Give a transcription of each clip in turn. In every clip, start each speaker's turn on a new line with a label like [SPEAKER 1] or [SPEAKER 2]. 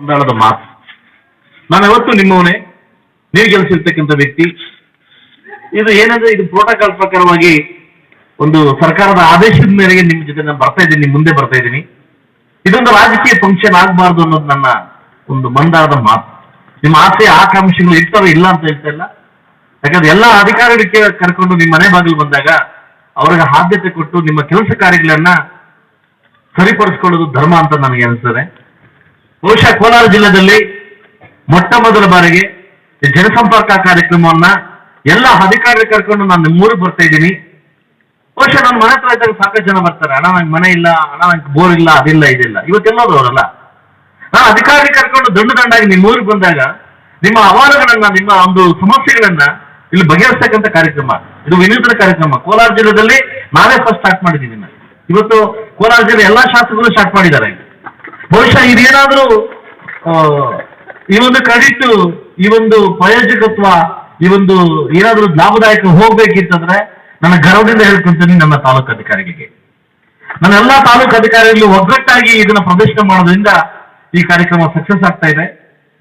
[SPEAKER 1] ಮುಂದಾಳದ ಮಾತು. ನಾನು ಯಾವತ್ತು ನಿಮ್ಮವನೇ ನೀವು ಗೆಲ್ಸಿರ್ತಕ್ಕಂಥ ವ್ಯಕ್ತಿ. ಇದು ಏನಂದ್ರೆ ಇದು ಪ್ರೋಟೋಕಾಲ್ ಪ್ರಕಾರವಾಗಿ ಒಂದು ಸರ್ಕಾರದ ಆದೇಶದ ಮೇರೆಗೆ ನಿಮ್ಮ ಜೊತೆ ನಾನು ಬರ್ತಾ ಇದ್ದೀನಿ ಮುಂದೆ ಬರ್ತಾ ಇದ್ದೀನಿ. ಇದೊಂದು ರಾಜಕೀಯ ಫಂಕ್ಷನ್ ಆಗಬಾರ್ದು ಅನ್ನೋದು ನನ್ನ ಒಂದು ಮಂದಾದ ಮಾತು. ನಿಮ್ಮ ಆಸೆ, ಆಕಾಂಕ್ಷೆಗಳು ಇರ್ತವೆ, ಇಲ್ಲ ಅಂತ ಹೇಳ್ತಾ ಇಲ್ಲ. ಯಾಕಂದ್ರೆ ಎಲ್ಲ ಅಧಿಕಾರಿಗಳಿಗೆ ಕರ್ಕೊಂಡು ನಿಮ್ಮ ಮನೆ ಬಾಗಿಲು ಬಂದಾಗ ಅವರಿಗೆ ಆದ್ಯತೆ ಕೊಟ್ಟು ನಿಮ್ಮ ಕೆಲಸ ಕಾರ್ಯಗಳನ್ನ ಸರಿಪಡಿಸ್ಕೊಳ್ಳೋದು ಧರ್ಮ ಅಂತ ನನಗೆ ಅನಿಸ್ತದೆ. ಬಹುಶಃ ಕೋಲಾರ ಜಿಲ್ಲೆಯಲ್ಲಿ ಮೊಟ್ಟ ಮೊದಲ ಬಾರಿಗೆ ಜನಸಂಪರ್ಕ ಕಾರ್ಯಕ್ರಮವನ್ನ ಎಲ್ಲ ಅಧಿಕಾರಿ ಕರ್ಕೊಂಡು ನಾನು ನಿಮ್ಮೂರಿಗೆ ಬರ್ತಾ ಇದ್ದೀನಿ. ಬಹುಶಃ ನನ್ನ ಮನೆ ಹತ್ರ ಇದ್ದಾಗ ಸಾಕಷ್ಟು ಜನ ಬರ್ತಾರೆ. ಅಣ್ಣ ನಂಗೆ ಮನೆ ಇಲ್ಲ ಅಣ್ಣ ನಂಗೆ ಬೋರ್ ಇಲ್ಲ, ಅದಿಲ್ಲ, ಇದಿಲ್ಲ. ಇವತ್ತೆಲ್ಲೋದು ಅವರಲ್ಲ. ನಾನು ಅಧಿಕಾರಿ ಕರ್ಕೊಂಡು ದಂಡು ದಂಡಾಗಿ ನಿಮ್ಮ ಊರಿಗೆ ಬಂದಾಗ ನಿಮ್ಮ ಅಹವಾಲುಗಳನ್ನ ನಿಮ್ಮ ಒಂದು ಸಮಸ್ಯೆಗಳನ್ನ ಇಲ್ಲಿ ಬಗೆಹರಿಸ್ತಕ್ಕಂಥ ಕಾರ್ಯಕ್ರಮ. ಇದು ವಿನೂತನ ಕಾರ್ಯಕ್ರಮ. ಕೋಲಾರ ಜಿಲ್ಲೆಯಲ್ಲಿ ನಾವೇ ಫಸ್ಟ್ ಸ್ಟಾರ್ಟ್ ಮಾಡಿದ್ದೀನಿ ನಾನು. ಇವತ್ತು ಕೋಲಾರ ಜಿಲ್ಲೆ ಎಲ್ಲಾ ಶಾಸಕರು ಸ್ಟಾರ್ಟ್ ಮಾಡಿದ್ದಾರೆ. ಬಹುಶಃ ಇದೇನಾದ್ರೂ ಈ ಒಂದು ಕ್ರೆಡಿಟ್, ಈ ಒಂದು ಪ್ರಯೋಜಕತ್ವ, ಈ ಒಂದು ಏನಾದ್ರೂ ಲಾಭದಾಯಕ ಹೋಗ್ಬೇಕಿತ್ತಂದ್ರೆ ನನ್ನ ಗರ್ವದಿಂದ ಹೇಳ್ಕೊಂತೀನಿ ನನ್ನ ತಾಲೂಕು ಅಧಿಕಾರಿಗಳಿಗೆ. ನನ್ನ ಎಲ್ಲಾ ತಾಲೂಕು ಅಧಿಕಾರಿಗಳು ಒಗ್ಗಟ್ಟಾಗಿ ಇದನ್ನ ಪ್ರದರ್ಶನ ಮಾಡೋದ್ರಿಂದ ಈ ಕಾರ್ಯಕ್ರಮ ಸಕ್ಸಸ್ ಆಗ್ತಾ ಇದೆ.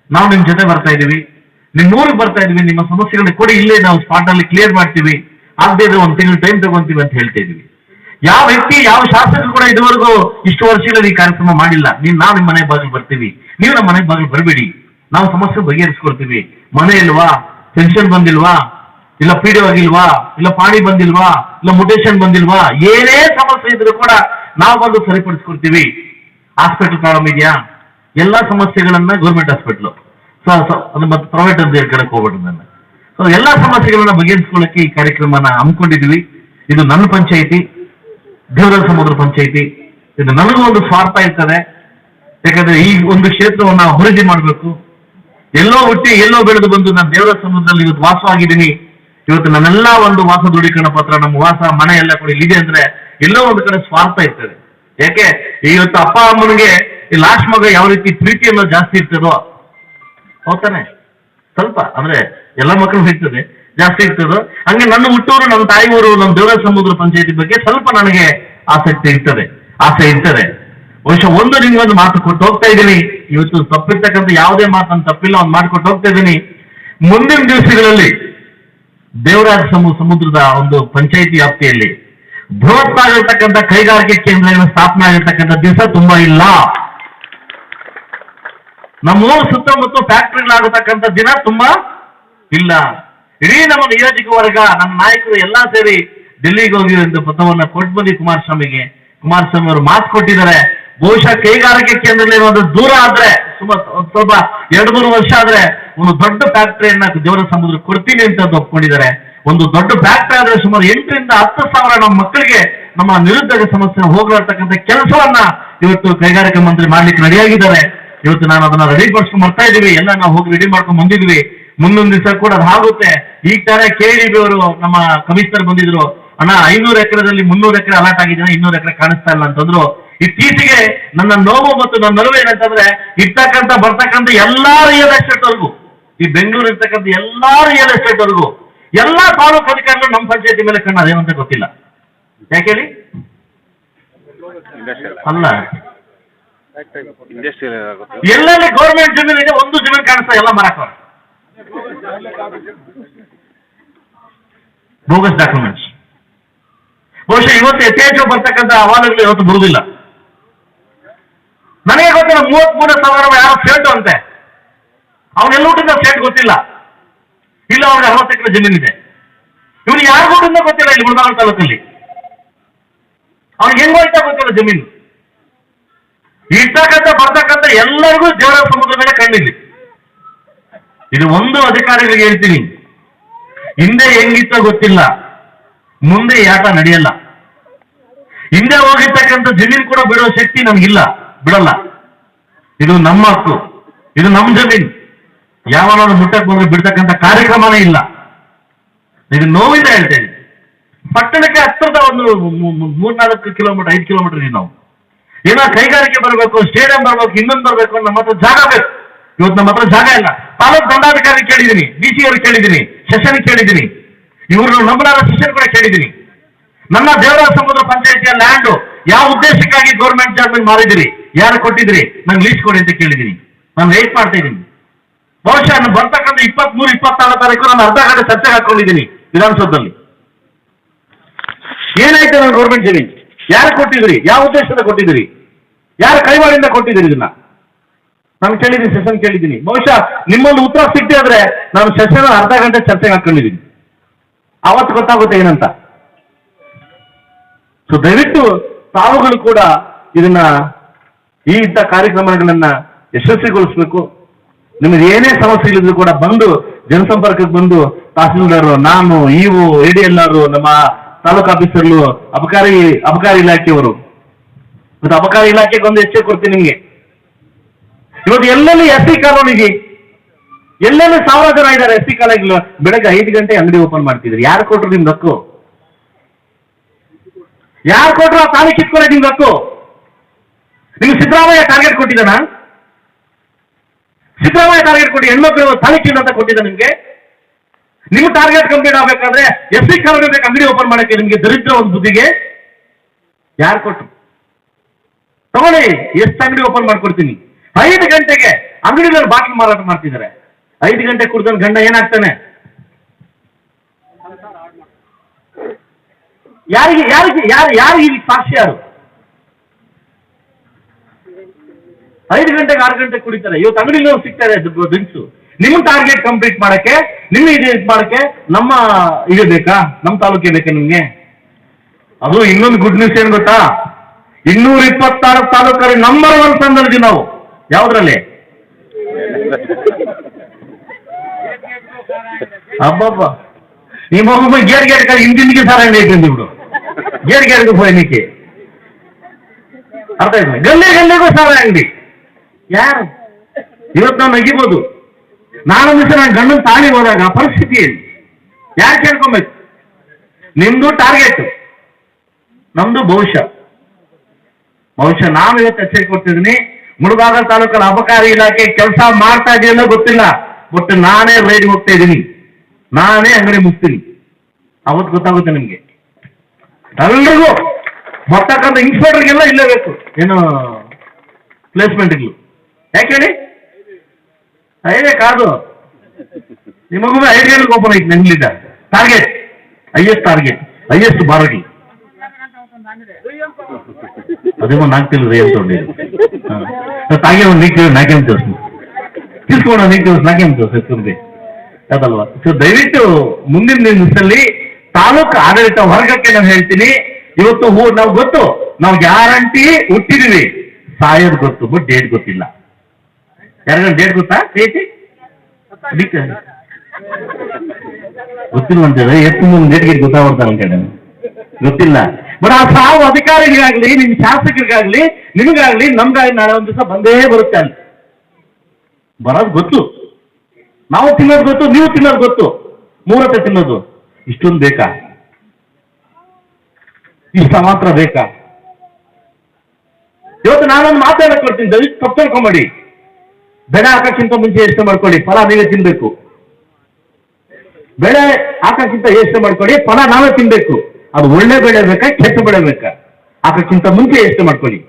[SPEAKER 1] ನಾವು ನಿಮ್ ಜೊತೆ ಬರ್ತಾ ಇದೀವಿ. ನಿಮ್ ಊರಿಗೆ ಬರ್ತಾ ಇದೀವಿ. ನಿಮ್ಮ ಸಮಸ್ಯೆಗಳನ್ನ ಕೊಡಿ, ಇಲ್ಲೇ ನಾವು ಸ್ಪಾಟ್ ಅಲ್ಲಿ ಕ್ಲಿಯರ್ ಮಾಡ್ತೀವಿ. ಆಗದೆ ಒಂದ್ ತಿಂಗಳು ಟೈಮ್ ತಗೊಂತೀವಿ ಅಂತ ಹೇಳ್ತಾ ಇದೀವಿ. ಯಾವ ವ್ಯಕ್ತಿ, ಯಾವ ಶಾಸಕರು ಕೂಡ ಇದುವರೆಗೂ ಇಷ್ಟು ವರ್ಷಗಳಲ್ಲಿ ಈ ಕಾರ್ಯಕ್ರಮ ಮಾಡಿಲ್ಲ. ನೀನ್ ನಾವು ನಿಮ್ಮ ಮನೆ ಬಾಗಿಲು ಬರ್ತೀವಿ. ನೀವು ನಮ್ಮ ಮನೆ ಬಾಗಿಲು ಬರಬೇಡಿ. ನಾವು ಸಮಸ್ಯೆ ಬಗೆಹರಿಸ್ಕೊಡ್ತೀವಿ ಮನೆ ಇಲ್ವಾ? ಪೆನ್ಷನ್ ಬಂದಿಲ್ವಾ? ಇಲ್ಲ ಪಿ ಆಗಿಲ್ವಾ? ಇಲ್ಲ ಪಾಣಿ ಬಂದಿಲ್ವಾ? ಇಲ್ಲ ಮುಟೇಶನ್ ಬಂದಿಲ್ವಾ? ಏನೇ ಸಮಸ್ಯೆ ಇದ್ರೂ ಕೂಡ ನಾವು ಬಂದು ಸರಿಪಡಿಸ್ಕೊಡ್ತೀವಿ. ಹಾಸ್ಪಿಟಲ್ ಪ್ರಾಬ್ಲಮ್ ಇದೆಯಾ? ಎಲ್ಲಾ ಸಮಸ್ಯೆಗಳನ್ನ ಗೌರ್ಮೆಂಟ್ ಹಾಸ್ಪಿಟ್ಲು ಸೊ ಅದು ಮತ್ತೆ ಪ್ರೈವೇಟ್ ಅಂತ ಹೇಳ್ಕೊಳಕ್ ಹೋಗ್ಬಿಟ್ಟು ನಾನು ಸೊ ಎಲ್ಲಾ ಸಮಸ್ಯೆಗಳನ್ನ ಬಗೆಹರಿಸ್ಕೊಳ್ಳಕ್ಕೆ ಈ ಕಾರ್ಯಕ್ರಮನ ಹಮ್ಮಿಕೊಂಡಿದ್ವಿ ಇದು ನನ್ನ ಪಂಚಾಯಿತಿ. ದೇವರ ಸಮುದ್ರ ಪಂಚಾಯಿತಿ ಇದು ನನಗೂ ಒಂದು ಸ್ವಾರ್ಥ ಇರ್ತದೆ. ಯಾಕಂದ್ರೆ ಈ ಒಂದು ಕ್ಷೇತ್ರವನ್ನು ಅಭಿವೃದ್ಧಿ ಮಾಡಬೇಕು. ಎಲ್ಲೋ ಹುಟ್ಟಿ ಎಲ್ಲೋ ಬೆಳೆದು ಬಂದು ನಾನು ದೇವರ ಸಮುದ್ರದಲ್ಲಿ ಇವತ್ತು ವಾಸವಾಗಿದ್ದೀನಿ. ಇವತ್ತು ನನ್ನೆಲ್ಲ ಒಂದು ವಾಸ ದೃಢೀಕರಣ ಪತ್ರ, ನಮ್ಮ ವಾಸ, ಮನೆ ಎಲ್ಲ ಕೂಡ ಇಲ್ಲಿದೆ ಅಂದ್ರೆ ಎಲ್ಲೋ ಒಂದು ಕಡೆ ಸ್ವಾರ್ಥ ಇರ್ತದೆ. ಯಾಕೆ? ಇವತ್ತು ಅಪ್ಪ ಅಮ್ಮನಿಗೆ ಈ ಲಾಸ್ಟ್ ಮಗ ಯಾವ ರೀತಿ ಪ್ರೀತಿ ಎಲ್ಲ ಜಾಸ್ತಿ ಇರ್ತದೋ? ಹೋಗ್ತಾನೆ ಸ್ವಲ್ಪ, ಅಂದ್ರೆ ಎಲ್ಲ ಮಕ್ಕಳು ಇರ್ತದೆ ಜಾಸ್ತಿ ಇರ್ತದೆ. ಹಂಗೆ ನನ್ನ ಹುಟ್ಟೂರು ನಮ್ಮ ತಾಯಿ ಊರು ನಮ್ಮ ದೇವರ ಸಮುದ್ರ ಪಂಚಾಯತಿ ಬಗ್ಗೆ ಸ್ವಲ್ಪ ನನಗೆ ಆಸಕ್ತಿ ಇರ್ತದೆ. ಆಸೆ ಇರ್ತದೆ. ಬಹುಶಃ ಒಂದು ನಿಮ್ಗೊಂದು ಮಾತು ಕೊಟ್ಟು ಹೋಗ್ತಾ ಇದ್ದೀನಿ. ಇವತ್ತು ತಪ್ಪಿರ್ತಕ್ಕಂಥ ಯಾವುದೇ ಮಾತನ್ನು ತಪ್ಪಿಲ್ಲ, ಒಂದು ಮಾಡ್ಕೊಟ್ಟು ಹೋಗ್ತಾ ಇದ್ದೀನಿ. ಮುಂದಿನ ದಿವಸಗಳಲ್ಲಿ ದೇವರಾಜ ಸಮು ಸಮುದ್ರದ ಒಂದು ಪಂಚಾಯಿತಿ ವ್ಯಾಪ್ತಿಯಲ್ಲಿ ಬೃಹತ್ತಾಗಿರ್ತಕ್ಕಂಥ ಕೈಗಾರಿಕೆ ಕೇಂದ್ರಗಳ ಸ್ಥಾಪನೆ ಆಗಿರ್ತಕ್ಕಂಥ ದಿವಸ ತುಂಬಾ ಇಲ್ಲ. ನಮ್ಮೂರು ಸುತ್ತಮುತ್ತ ಫ್ಯಾಕ್ಟ್ರಿಗಳಾಗತಕ್ಕಂಥ ದಿನ ತುಂಬಾ ಇಲ್ಲ. ಇಡೀ ನಮ್ಮ ನಿಯೋಜಕ ವರ್ಗ, ನಮ್ಮ ನಾಯಕರು ಎಲ್ಲಾ ಸೇರಿ ಡೆಲ್ಲಿಗೆ ಹೋಗಿ ಎಂದು ಪತ್ರವನ್ನ ಕೊಟ್ಟು ಬಂದಿ ಕುಮಾರಸ್ವಾಮಿಗೆ. ಕುಮಾರಸ್ವಾಮಿ ಅವರು ಮಾತು ಕೊಟ್ಟಿದ್ದಾರೆ. ಬಹುಶಃ ಕೈಗಾರಿಕೆ ಕೇಂದ್ರಗಳಿರೋದು ದೂರ ಆದ್ರೆ ಸುಮಾರು ಸ್ವಲ್ಪ ಎರಡು ಮೂರು ವರ್ಷ ಆದ್ರೆ ಒಂದು ದೊಡ್ಡ ಫ್ಯಾಕ್ಟರಿಯನ್ನ ದೇವರ ಸಮುದ್ರ ಕೊಡ್ತೀನಿ ಅಂತ ಒಪ್ಕೊಂಡಿದ್ದಾರೆ. ಒಂದು ದೊಡ್ಡ ಫ್ಯಾಕ್ಟರಿ ಆದ್ರೆ ಸುಮಾರು ಎಂಟರಿಂದ ಹತ್ತು ಸಾವಿರ ನಮ್ಮ ಮಕ್ಕಳಿಗೆ ನಮ್ಮ ನಿರುದ್ಯೋಗ ಸಮಸ್ಯೆ ಹೋಗಲಾಡ್ತಕ್ಕಂಥ ಕೆಲಸವನ್ನ ಇವತ್ತು ಕೈಗಾರಿಕಾ ಮಂತ್ರಿ ಮಾಡ್ಲಿಕ್ಕೆ ರೆಡಿಯಾಗಿದ್ದಾರೆ. ಇವತ್ತು ನಾನು ಅದನ್ನ ರೆಡಿ ಮಾಡ್ಸ್ಕೊಂಡ್ ಬರ್ತಾ ಇದೀವಿ ಎಲ್ಲ ನಾವು ಹೋಗಿ ರೆಡಿ ಮಾಡ್ಕೊಂಡು ಬಂದಿದ್ವಿ ಮುಂದೊಂದು ದಿವಸ ಕೂಡ ಅದು ಆಗುತ್ತೆ. ಈಗ ತರ ಕೆ ಅವರು ನಮ್ಮ ಕಮಿಷನರ್ ಬಂದಿದ್ರು ಅಣ್ಣ ಐನೂರು ಎಕರೆದಲ್ಲಿ ಮುನ್ನೂರು ಎಕರೆ ಅಲಾಟ್ ಆಗಿದೆ ಇನ್ನೂರು ಎಕರೆ ಕಾಣಿಸ್ತಾ ಇಲ್ಲ ಅಂತಂದ್ರು. ಇತ್ತೀಚೆಗೆ ನನ್ನ ನೋವು ಮತ್ತು ನನ್ನ ನಡುವೆ ಏನಂತಂದ್ರೆ ಇರ್ತಕ್ಕಂಥ ಬರ್ತಕ್ಕಂಥ ಎಲ್ಲಾ ರಿಯಲ್ ಎಸ್ಟೇಟ್ ಅವ್ರಿಗೂ ಈ ಬೆಂಗಳೂರು ಇರ್ತಕ್ಕಂಥ ಎಲ್ಲಾ ರಿಯಲ್ ಎಸ್ಟೇಟ್ ಅವ್ರಿಗೂ ಎಲ್ಲಾ ತಾಲೂಕು ಅಧಿಕಾರಿಗಳು ನಮ್ಮ ಪಂಚಾಯತಿ ಮೇಲೆ ಕಣ್ಣ ಅದೇನಂತ ಗೊತ್ತಿಲ್ಲ. ಯಾಕೆ ಹೇಳಿ? ಅಲ್ಲ. ಎಲ್ಲೆಲ್ಲಿ ಗೌರ್ಮೆಂಟ್ ಜಮೀನು ಇದೆ ಒಂದು ಜಮೀನು ಕಾಣಿಸ್ತಾ ಎಲ್ಲ ಮರಕ ಬೋಗಸ್ ಡಾಕ್ಯುಮೆಂಟ್ಸ್ ಬಹುಶಃ ಇವತ್ತು ಯಥೇಚ್ಛ ಬರ್ತಕ್ಕಂಥ ಅಹವಾಲುಗಳು ಇವತ್ತು ಬರುವುದಿಲ್ಲ. ನನಗೆ ಗೊತ್ತಿಲ್ಲ ಮೂವತ್ತ್ ಮೂರು ಸಾವಿರ ಯಾರೋ ಸೇಟು ಅಂತೆ. ಅವನೆಲ್ಲ ಊಟದ ಸೇಟ್ ಗೊತ್ತಿಲ್ಲ. ಇಲ್ಲ, ಅವ್ರಿಗೆ ಅರವತ್ತು ಎಕರೆ ಜಮೀನಿದೆ. ಇವನು ಯಾರು ಊಟದಿಂದ ಗೊತ್ತಿಲ್ಲ ಇಲ್ಲಿ ಮುಳಬಾಗ ತಾಲೂಕಲ್ಲಿ. ಅವ್ನಿಗೆ ಹೆಂಗ್ ಹೋಯ್ತಾ ಗೊತ್ತಿಲ್ಲ ಜಮೀನು. ಇರ್ತಕ್ಕಂಥ, ಬರ್ತಕ್ಕಂಥ ಎಲ್ಲರಿಗೂ ದೇವರ ಸಮುದ್ರ ಮೇಲೆ ಕಣ್ಣಿಲ್ಲಿ ಇದು ಒಂದು ಅಧಿಕಾರಿಗಳಿಗೆ ಹೇಳ್ತೀನಿ. ಹಿಂದೆ ಹೆಂಗಿತ್ತೋ ಗೊತ್ತಿಲ್ಲ. ಮುಂದೆ ಯಾಟ ನಡೆಯಲ್ಲ. ಹಿಂದೆ ಹೋಗಿರ್ತಕ್ಕಂಥ ಜಮೀನು ಕೂಡ ಬಿಡೋ ಶಕ್ತಿ ನಮ್ಗಿಲ್ಲ. ಬಿಡಲ್ಲ. ಇದು ನಮ್ಮ ಹಕ್ಕು. ಇದು ನಮ್ಮ ಜಮೀನು. ಯಾವನಾದ್ರು ಮುಟ್ಟಕ್ ಬಂದ್ರೆ ಬಿಡ್ತಕ್ಕಂಥ ಕಾರ್ಯಕ್ರಮನೇ ಇಲ್ಲ. ಇದು ನೋವಿಂದ ಹೇಳ್ತೇನೆ. ಪಟ್ಟಣಕ್ಕೆ ಹತ್ತಿರದ ಒಂದು ಮೂರ್ನಾಲ್ಕು ಕಿಲೋಮೀಟರ್, ಐದು ಕಿಲೋಮೀಟರ್ ಇದೆ ನಾವು. ಏನೋ ಕೈಗಾರಿಕೆ ಬರಬೇಕು, ಸ್ಟೇಡಿಯಂ ಬರಬೇಕು, ಇನ್ನೊಂದು ಬರಬೇಕು ನಮ್ಮ ಹತ್ರ ಜಾಗ ಬೇಕು. ಇವತ್ತು ನಮ್ಮ ಹತ್ರ ಜಾಗ ಇಲ್ಲ. ತಾಲೂಕು ದಂಡಾಧಿಕಾರಿ ಕೇಳಿದ್ದೀನಿ ಡಿ ಸಿ ಅವರು ಕೇಳಿದ್ದೀನಿ ಸೆಷನ್ ಕೇಳಿದ್ದೀನಿ. ಇವರು ನಂಬಲಾರ ಸೆಷನ್ ಕೂಡ ಕೇಳಿದ್ದೀನಿ. ನನ್ನ ದೇವರ ಸಮುದ್ರ ಪಂಚಾಯಿತಿಯ ಲ್ಯಾಂಡ್ ಯಾವ ಉದ್ದೇಶಕ್ಕಾಗಿ ಗೌರ್ಮೆಂಟ್ ಜಾಬ್ಮೆಂಟ್ ಮಾರಿದಿರಿ ಯಾರು ಕೊಟ್ಟಿದ್ರಿ ನಂಗೆ ಲೀಸ್ ಕೊಡಿ ಅಂತ ಕೇಳಿದ್ದೀನಿ. ನಾನು ವೇಟ್ ಮಾಡ್ತಾ ಇದ್ದೀನಿ. ಬಹುಶಃ ನಾನು ಬರ್ತಕ್ಕಂಥ ಇಪ್ಪತ್ಮೂರು ಇಪ್ಪತ್ನಾಲ್ಕು ತಾರೀಕು ನಾನು ಅರ್ಧ ಗಂಟೆ ಚರ್ಚೆಗೆ ಹಾಕೊಂಡಿದ್ದೀನಿ ವಿಧಾನಸೌಧದಲ್ಲಿ. ಏನಾಯ್ತು ನಾನು ಗೌರ್ಮೆಂಟ್ ಜಮೀನು ಯಾರು ಕೊಟ್ಟಿದ್ರಿ ಯಾವ ಉದ್ದೇಶದಿಂದ ಕೊಟ್ಟಿದ್ದೀರಿ? ಯಾರ ಕೈವಾಡಿಂದ ಕೊಟ್ಟಿದ್ದೀರಿ ಇದನ್ನ? ನಾನು ಕೇಳಿದ್ದೀನಿ ಸೆಷನ್ ಕೇಳಿದ್ದೀನಿ. ಬಹುಶಃ ನಿಮ್ಮಲ್ಲಿ ಉತ್ತರ ಆದ್ರೆ ನಾನು ಸೆಷನ್ ಅರ್ಧ ಗಂಟೆ ಚರ್ಚೆಗೆ ಹಾಕೊಂಡಿದ್ದೀನಿ ಅವತ್ತು ಗೊತ್ತಾಗುತ್ತೆ ಏನಂತ? ಸೊ ದಯವಿಟ್ಟು ತಾವುಗಳು ಕೂಡ ಇದನ್ನ ಈ ಇಂಥ ಕಾರ್ಯಕ್ರಮಗಳನ್ನ ಯಶಸ್ವಿಗೊಳಿಸಬೇಕು. ನಿಮಗೆ ಏನೇ ಸಮಸ್ಯೆ ಇಲ್ಲದ್ರು ಕೂಡ ಬಂದು ಜನಸಂಪರ್ಕಕ್ಕೆ ಬಂದು ತಹಸೀಲ್ದಾರ್ ನಾನು, ಇವು ಎ ಡಿ ಎಲ್ ನಮ್ಮ ತಾಲೂಕು ಆಫೀಸರ್ಲು ಅಬಕಾರಿ ಅಬಕಾರಿ ಇಲಾಖೆಯವರು. ಮತ್ತು ಅಬಕಾರಿ ಇಲಾಖೆಗೆ ಒಂದು ಹೆಚ್ಚು ಕೊಡ್ತೀನಿ ನಿಮಗೆ. ಇವತ್ತು ಎಲ್ಲೆಲ್ಲಿ ಎಸ್ ಸಿ ಕಾಲೋನಿಗೆ? ಎಲ್ಲೆಲ್ಲಿ ಸಾವಿರ ಜನ ಇದ್ದಾರೆ ಎಸ್ ಸಿ ಕಾಲೇಜ್ ಬೆಳಗ್ಗೆ ಐದು ಗಂಟೆ ಅಂಗಡಿ ಓಪನ್ ಮಾಡ್ತಿದ್ರು. ಯಾರು ಕೊಟ್ರು ನಿಮ್ದು ಹಕ್ಕು? ಯಾರು ಕೊಟ್ರು ಆ ತಾಳಿ ಕಿತ್ಕೊಳ್ಳಿ ನಿಮ್ದು ಹಕ್ಕು? ನಿಮ್ಗೆ ಸಿದ್ದರಾಮಯ್ಯ ಟಾರ್ಗೆಟ್ ಕೊಟ್ಟಿದ್ದಾನ? ಸಿದ್ದರಾಮಯ್ಯ ಟಾರ್ಗೆಟ್ ಕೊಟ್ಟು ಹೆಣ್ಮಕ್ಳು ತಾಳಿ ಕಿನ್ನ ಅಂತ ಕೊಟ್ಟಿದ್ದ ನಿಮ್ಗೆ? ನಿಮ್ಮ ಟಾರ್ಗೆಟ್ ಕಂಪ್ಲೀಟ್ ಆಗ್ಬೇಕಾದ್ರೆ ಎಸ್ ಸಿ ಕಾಲೋನಿ ಬೇಕು ಅಂಗಡಿ ಓಪನ್ ಮಾಡಕ್ಕೆ ನಿಮ್ಗೆ ದರಿದ್ರ ಒಂದು ಬುದ್ಧಿಗೆ ಯಾರು ಕೊಟ್ರು? ತಗೊಳ್ಳಿ, ಎಷ್ಟು ಅಂಗಡಿ ಓಪನ್ ಮಾಡ್ಕೊಡ್ತೀನಿ. ಐದು ಗಂಟೆಗೆ ಅಂಗಡಿಗಳು ಬಾಟ್ಲಿ ಮಾರಾಟ ಮಾಡ್ತಿದ್ದಾರೆ. ಐದು ಗಂಟೆ ಕುಡ್ದ ಗಂಡ ಏನಾಗ್ತಾನೆ? ಯಾರಿಗೆ ಯಾರಿಗೆ, ಯಾರು ಯಾರು ಇಲ್ಲಿ ಸಾಕ್ಷಿ ಯಾರು? ಐದು ಗಂಟೆಗೆ ಆರು ಗಂಟೆಗೆ ಕುಡಿತಾರೆ. ಇವತ್ತು ಅಂಗಡಿಲಿ ಸಿಗ್ತಾರೆ ಡ್ರಿಂಕ್ಸು. ನಿಮ್ಮ ಟಾರ್ಗೆಟ್ ಕಂಪ್ಲೀಟ್ ಮಾಡಕ್ಕೆ, ನಿಮ್ಮ ಇದು ಮಾಡಕ್ಕೆ ನಮ್ಮ ಇದು ಬೇಕಾ? ನಮ್ಮ ತಾಲೂಕೇ ಬೇಕಾ ನಿಮ್ಗೆ? ಅದು ಇನ್ನೊಂದು ಗುಡ್ ನ್ಯೂಸ್ ಏನ್ ಗೊತ್ತಾ? ಇನ್ನೂರ ಇಪ್ಪತ್ತಾರು ತಾಲೂಕಲ್ಲಿ ನಂಬರ್ ಒನ್ ತಂದಿದ್ದೀವಿ ನಾವು. ಯಾವ್ದ್ರಲ್ಲಿ? ಅಬ್ಬಬ್ಬ. ನಿಮ್ಮ ಒಬ್ಬ ಗೇರ್ ಗೇರ್ ಹಿಂದಿನಿಗೆ ಸಾರ ಅಂಗಡಿ ಬಿಡು ಗೇರ್ ಗೇರ್ಗೆ ಹೋಯ್ನಿಕ್ಕೆ ಅರ್ಥ ಆಯ್ತು? ಗಲ್ಲೆ, ಗಲ್ಲೆಗೂ ಸಾರ ಅಂಗಡಿ. ಯಾರು? ಇವತ್ತು ನಾವು ನಗಿಬೋದು. ನಾನೊಂದು ದಿವಸ ನಾನು ಗಂಡನ ತಾಳಿ ಹೋದಾಗ ಆ ಪರಿಸ್ಥಿತಿ ಏನು? ಯಾರು ಕೇಳ್ಕೊಬೇಕು? ನಿಮ್ದು ಟಾರ್ಗೆಟ್ ನಮ್ದು ಭವಿಷ್ಯ. ಬಹುಶಃ ನಾನು ಇವತ್ತು ಎಚ್ಚರಿಕೆ ಕೊಡ್ತಿದ್ದೀನಿ. ಮುಳಬಾಗಲ್ ತಾಲೂಕಲ್ಲಿ ಅಬಕಾರಿ ಇಲಾಖೆ ಕೆಲಸ ಮಾಡ್ತಾ ಇದೆಯಲ್ಲ ಗೊತ್ತಿಲ್ಲ. ಬಟ್ ನಾನೇ ರೈಡ್ ಹೋಗ್ತಾ ಇದ್ದೀನಿ. ನಾನೇ ಅಂಗಡಿ ಮುಗ್ತೀನಿ. ಅವತ್ತು ಗೊತ್ತಾಗುತ್ತೆ ನಿಮ್ಗೆ. ಎಲ್ರಿಗೂ ಬರ್ತಕ್ಕಂಥ ಇನ್ಸ್ಪೆಕ್ಟರ್ಗೆಲ್ಲ ಇಲ್ಲೇ ಬೇಕು. ಏನು ಇಲ್ಲ ಯಾಕೆ ಹೇಳಿ? ಐದೇ ಕಾದು. ನಿಮಗೂ ಐದು ಗಂಟೆಗೆ ಓಪನ್ ಐತೆ ನಂಗ್ಲಿದ್ದ ಟಾರ್ಗೆಟ್ ಎಸ್ ಟಾರ್ಗೆಟ್ ಹೈಯೆಸ್ಟ್ ಬಾರಗಿ ನಾಲ್ಕು ತಿಂಗಳು ರೇಟ್ ತೊಗೊಂಡಿದ್ದು. ತಾಗೆ ಒಂದು ನೀರು ನಾಕೆ ಅಂತ ತಿಳ್ಕೊಂಡು ನೀರು ತೋರಿಸಿ ನಾಕೆ ತುರ್ಬಿ ಅದಲ್ವಾ ಸೊ ದಯವಿಟ್ಟು ಮುಂದಿನ ದಿವಸದಲ್ಲಿ ತಾಲೂಕು ಆಡಳಿತ ವರ್ಗಕ್ಕೆ ನಾನು ಹೇಳ್ತೀನಿ, ಇವತ್ತು ಹೂ, ನಾವು ಗೊತ್ತು, ನಾವು ಗ್ಯಾರಂಟಿ ಹುಟ್ಟಿದೀವಿ. ಸಾಯೋದು ಗೊತ್ತು ಬಟ್ ಡೇಟ್ ಗೊತ್ತಿಲ್ಲ. ಯಾರಿಗಾರ ಡೇಟ್ ಗೊತ್ತಾ? ಡೇಟಿ ಗೊತ್ತಿಲ್ಲ ಅಂತೇಳಿ ಎಷ್ಟು ಮುಂದೆ ಡೇಟ್ ಗೇಟ್ ಗೊತ್ತಾಗ್ಬಿಡ್ತಾರೆ ಅಂತ ಗೊತ್ತಿಲ್ಲ. ಬಟ್ ಆ ಸಾವು ಅಧಿಕಾರಿಗಳಿಗಾಗ್ಲಿ, ನಿಮ್ ಶಾಸಕರಿಗಾಗ್ಲಿ, ನಿಮಗಾಗ್ಲಿ ನಮ್ಗಾಗಿ ನಾಳೆ ಒಂದ್ ದಿವಸ ಬಂದೇ ಬರುತ್ತೆ ಅಲ್ಲಿ. ಬರೋದು ಗೊತ್ತು. ನಾವು ತಿನ್ನೋದು ಗೊತ್ತು, ನೀವು ತಿನ್ನೋದು ಗೊತ್ತು. ಮೂರತ್ತೆ ತಿನ್ನೋದು. ಇಷ್ಟೊಂದು ಬೇಕಾ? ಇಷ್ಟ ಮಾತ್ರ ಬೇಕಾ? ಇವತ್ತು ನಾನೊಂದು ಮಾತಾಡಕ್ ಬರ್ತೀನಿ ದಯವಿಟ್ಟು ತಪ್ಪು ತಿಳ್ಕೊಂಬೇಡಿ. ಬೆಳೆ ಹಾಕಕ್ಕಿಂತ ಮುಂಚೆ ಎಷ್ಟು ಮಾಡ್ಕೊಳ್ಳಿ, ಫಲ ನೀವೇ ತಿನ್ಬೇಕು. ಬೆಳೆ ಹಾಕಕ್ಕಿಂತ ಎಷ್ಟು ಮಾಡ್ಕೊಳ್ಳಿ, ಫಲ ನಾವೇ ತಿನ್ಬೇಕು. ಅದು ಒಳ್ಳೆ ಬೆಳೆ ಬೇಕಾ ಕೆಟ್ಟ ಬೆಳೆ ಬೇಕಾ? ಹಾಕಕ್ಕಿಂತ ಮುಂಚೆ ಯೋಚನೆ ಮಾಡ್ಕೊಳ್ಳಿ.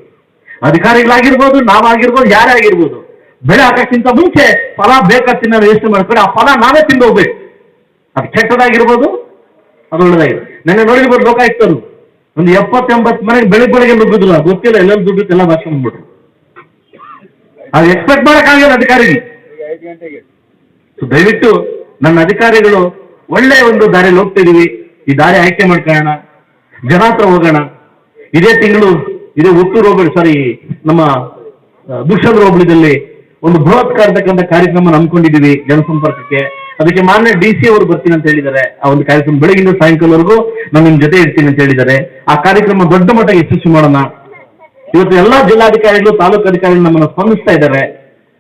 [SPEAKER 1] ಅಧಿಕಾರಿಗಳಾಗಿರ್ಬೋದು ನಾವಾಗಿರ್ಬೋದು ಯಾರೇ ಆಗಿರ್ಬೋದು ಬೆಳೆ ಹಾಕಕ್ಕಿಂತ ಮುಂಚೆ ಫಲ ಬೇಕಾ ತಿನ್ನೋದು ಯೋಚನೆ ಮಾಡ್ಕೊಳ್ಳಿ ಆ ಫಲ ನಾವೇ ತಿಂದು ಹೋಗ್ಬೇಕು. ಅದು ಕೆಟ್ಟದಾಗಿರ್ಬೋದು ಅದು ಒಳ್ಳೇದಾಗಿರ್ಬೋದು. ನೆನ್ನೆ ನೋಡಿರ್ಬೋದು ಲೋಕಾಯುಕ್ತರು ಒಂದು ಎಪ್ಪತ್ತೆಂಬತ್ತು ಮನೆಗೆ ಬೆಳಿಗ್ಗೆ ಬೆಳಗ್ಗೆ ನುಗ್ಗಿದ್ರು ಗೊತ್ತಿಲ್ಲ ಎಲ್ಲೆಲ್ಲಿ ದುಡ್ಡು ಎಲ್ಲ ಬಾಸ್ಕೊಂಡ್ಬಿಟ್ರು ಅದು ಎಕ್ಸ್ಪೆಕ್ಟ್ ಮಾಡೋಕ್ಕಾಗಲ್ಲ ಅಧಿಕಾರಿಗೆ. ದಯವಿಟ್ಟು ನನ್ನ ಅಧಿಕಾರಿಗಳು ಒಳ್ಳೆ ಒಂದು ದಾರಿಯಲ್ಲಿ ಹೋಗ್ತಿದೀವಿ ಈ ದಾರಿ ಆಯ್ಕೆ ಮಾಡ್ಕೊಳ್ಳೋಣ. ಜನ ಹತ್ರ ಹೋಗೋಣ. ಇದೇ ತಿಂಗಳು ಇದೇ ಹುಟ್ಟೂರು ಹೋಬಳಿ ಸಾರಿ ನಮ್ಮ ಆ, ದುಷ್ಯಂದ್ರ ಹೋಬಳಿದಲ್ಲಿ ಒಂದು ಬೃಹತ್ ಕಾರ್ತಕ್ಕಂಥ ಕಾರ್ಯಕ್ರಮ ನಂಬ್ಕೊಂಡಿದ್ದೀವಿ ಜನಸಂಪರ್ಕಕ್ಕೆ. ಅದಕ್ಕೆ ಮಾನ್ಯ ಡಿ ಸಿ ಅವರು ಬರ್ತೀನಿ ಅಂತ ಹೇಳಿದ್ದಾರೆ. ಆ ಒಂದು ಕಾರ್ಯಕ್ರಮ ಬೆಳಗಿನ ಸಾಯಂಕಾಲವರೆಗೂ ನಾನು ನಿಮ್ ಜೊತೆ ಇರ್ತೀನಿ ಅಂತ ಹೇಳಿದ್ದಾರೆ. ಆ ಕಾರ್ಯಕ್ರಮ ದೊಡ್ಡ ಮಟ್ಟಕ್ಕೆ ಯಶಸ್ವಿ ಮಾಡೋಣ. ಇವತ್ತು ಎಲ್ಲಾ ಜಿಲ್ಲಾಧಿಕಾರಿಗಳು ತಾಲೂಕು ಅಧಿಕಾರಿಗಳು ನಮ್ಮನ್ನು ಸ್ಪಂದಿಸ್ತಾ ಇದ್ದಾರೆ.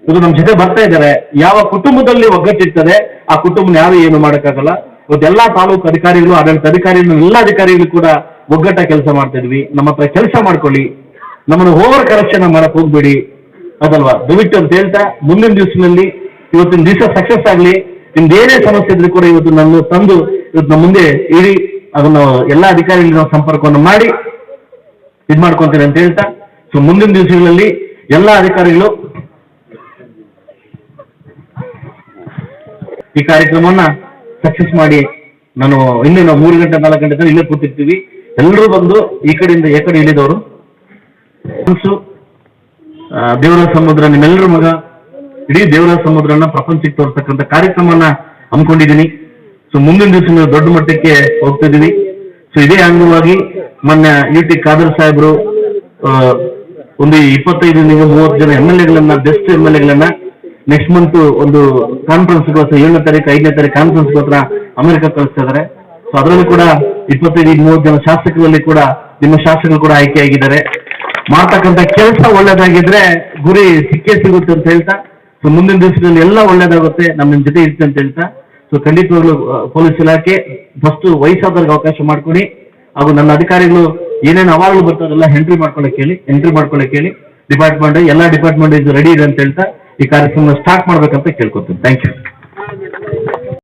[SPEAKER 1] ಇವತ್ತು ನಮ್ಮ ಜೊತೆ ಬರ್ತಾ ಇದ್ದಾರೆ. ಯಾವ ಕುಟುಂಬದಲ್ಲಿ ಒಗ್ಗಟ್ಟಿರ್ತದೆ ಆ ಕುಟುಂಬನ ಯಾರು ಏನು ಮಾಡೋಕ್ಕಾಗಲ್ಲ. ಇವತ್ತು ಎಲ್ಲಾ ತಾಲೂಕು ಅಧಿಕಾರಿಗಳು, ಆಡಳಿತ ಅಧಿಕಾರಿಗಳು, ಎಲ್ಲ ಅಧಿಕಾರಿಗಳು ಕೂಡ ಒಗ್ಗಟ್ಟ ಕೆಲಸ ಮಾಡ್ತಾ ಇದ್ವಿ. ನಮ್ಮ ಹತ್ರ ಕೆಲಸ ಮಾಡ್ಕೊಳ್ಳಿ. ನಮ್ಮನ್ನು ಓವರ್ ಕರಪ್ಷನ್ ಮಾಡಕ್ ಹೋಗ್ಬೇಡಿ. ಅದಲ್ವಾ? ದಯವಿಟ್ಟು ಅಂತ ಹೇಳ್ತಾ, ಮುಂದಿನ ದಿವಸದಲ್ಲಿ ಇವತ್ತಿನ ದಿವಸ ಸಕ್ಸಸ್ ಆಗಲಿ. ನಿಮ್ದು ಏನೇ ಸಮಸ್ಯೆ ಇದ್ರೂ ಕೂಡ ಇವತ್ತು ನನ್ನ ತಂದು ಇವತ್ತು ನಮ್ಮ ಮುಂದೆ ಇಡಿ ಅದನ್ನು ಎಲ್ಲ ಅಧಿಕಾರಿಗಳು ನಾವು ಸಂಪರ್ಕವನ್ನು ಮಾಡಿ ಇದು ಮಾಡ್ಕೊಂತೀನಿ ಅಂತ ಹೇಳ್ತಾ ಸೊ ಮುಂದಿನ ದಿವಸಗಳಲ್ಲಿ ಎಲ್ಲ ಅಧಿಕಾರಿಗಳು ಈ ಕಾರ್ಯಕ್ರಮವನ್ನ ಸಕ್ಸಸ್ ಮಾಡಿ ನಾನು ಇನ್ನೂ ನಾವು ಮೂರು ಗಂಟೆ, ನಾಲ್ಕು ಗಂಟೆ ತನಕ ಇಲ್ಲೇ ಕೂತಿರ್ತೀವಿ. ಎಲ್ಲರೂ ಬಂದು ಈ ಕಡೆಯಿಂದ ಈ ಕಡೆ ಇಳಿದವರು. ದೇವರ ಸಮುದ್ರ, ನಿಮ್ಮೆಲ್ಲರ ಮಗ, ಇಡೀ ದೇವರ ಸಮುದ್ರನ ಪ್ರಪಂಚಕ್ಕೆ ತೋರಿಸ್ತಕ್ಕಂಥ ಕಾರ್ಯಕ್ರಮನ ಹಮ್ಮಿಕೊಂಡಿದ್ದೀನಿ. ಸೊ ಮುಂದಿನ ದಿವಸ ನಾವು ದೊಡ್ಡ ಮಟ್ಟಕ್ಕೆ ಹೋಗ್ತಾ ಇದ್ದೀವಿ. ಸೊ ಇದೇ ಅಂಗವಾಗಿ ಮೊನ್ನೆ ಯು ಟಿ ಖಾದರ್ ಸಾಹೇಬ್ರು ಒಂದು ಇಪ್ಪತ್ತೈದರಿಂದ ಮೂವತ್ತು ಜನ ಎಂ ಎಲ್ ಎಗಳನ್ನ, ಬೆಸ್ಟ್ ಎಂ ಎಲ್ ಎಗಳನ್ನ ನೆಕ್ಸ್ಟ್ ಮಂತ್ ಒಂದು ಕಾನ್ಫರೆನ್ಸ್ ಏಳನೇ ತಾರೀಕು, ಐದನೇ ತಾರೀಕು ಹತ್ರ ಅಮೆರಿಕ ಕಳಿಸ್ತಾ ಇದ್ದಾರೆ ಸೊ ಅದರಲ್ಲಿ ಕೂಡ ಇಪ್ಪತ್ತೈದು ಮೂವತ್ತು ಜನ ಶಾಸಕರಲ್ಲಿ ಕೂಡ ನಿಮ್ಮ ಶಾಸಕರು ಕೂಡ ಆಯ್ಕೆ ಆಗಿದ್ದಾರೆ ಮಾಡ್ತಕ್ಕಂಥ ಕೆಲಸ ಒಳ್ಳೇದಾಗಿದ್ರೆ ಗುರಿ ಸಿಕ್ಕೇ ಸಿಗುತ್ತೆ ಅಂತ ಹೇಳ್ತಾ ಸೊ ಮುಂದಿನ ದಿವಸದಲ್ಲಿ ಎಲ್ಲ ಒಳ್ಳೇದಾಗುತ್ತೆ ನಮ್ಮ ನಿಮ್ ಜೊತೆ ಇರುತ್ತೆ ಅಂತ ಹೇಳ್ತಾ. ಸೊ ಖಂಡಿತವಾಗ್ಲು ಪೊಲೀಸ್ ಇಲಾಖೆ ಫಸ್ಟ್ ವಯಸ್ಸಾದವ್ರಿಗೆ ಅವಕಾಶ ಮಾಡ್ಕೊಡಿ. ಹಾಗೂ ನನ್ನ ಅಧಿಕಾರಿಗಳು ಏನೇನು ಅವಾರ್ಡ್ಗಳು ಬರ್ತದೆಲ್ಲ ಎಂಟ್ರಿ ಮಾಡ್ಕೊಳಕ್ ಹೇಳಿ ಎಂಟ್ರಿ ಮಾಡ್ಕೊಳಕ್ ಹೇಳಿ ಡಿಪಾರ್ಟ್ಮೆಂಟ್ ಎಲ್ಲ ಡಿಪಾರ್ಟ್ಮೆಂಟ್ ಇದು ರೆಡಿ ಇದೆ ಅಂತ ಹೇಳ್ತಾ. ಈ ಕಾರ್ಯಕ್ರಮ ಸ್ಟಾರ್ಟ್ ಮಾಡ್ಬೇಕಂತ ಕೇಳ್ಕೊತೀನಿ. Thank you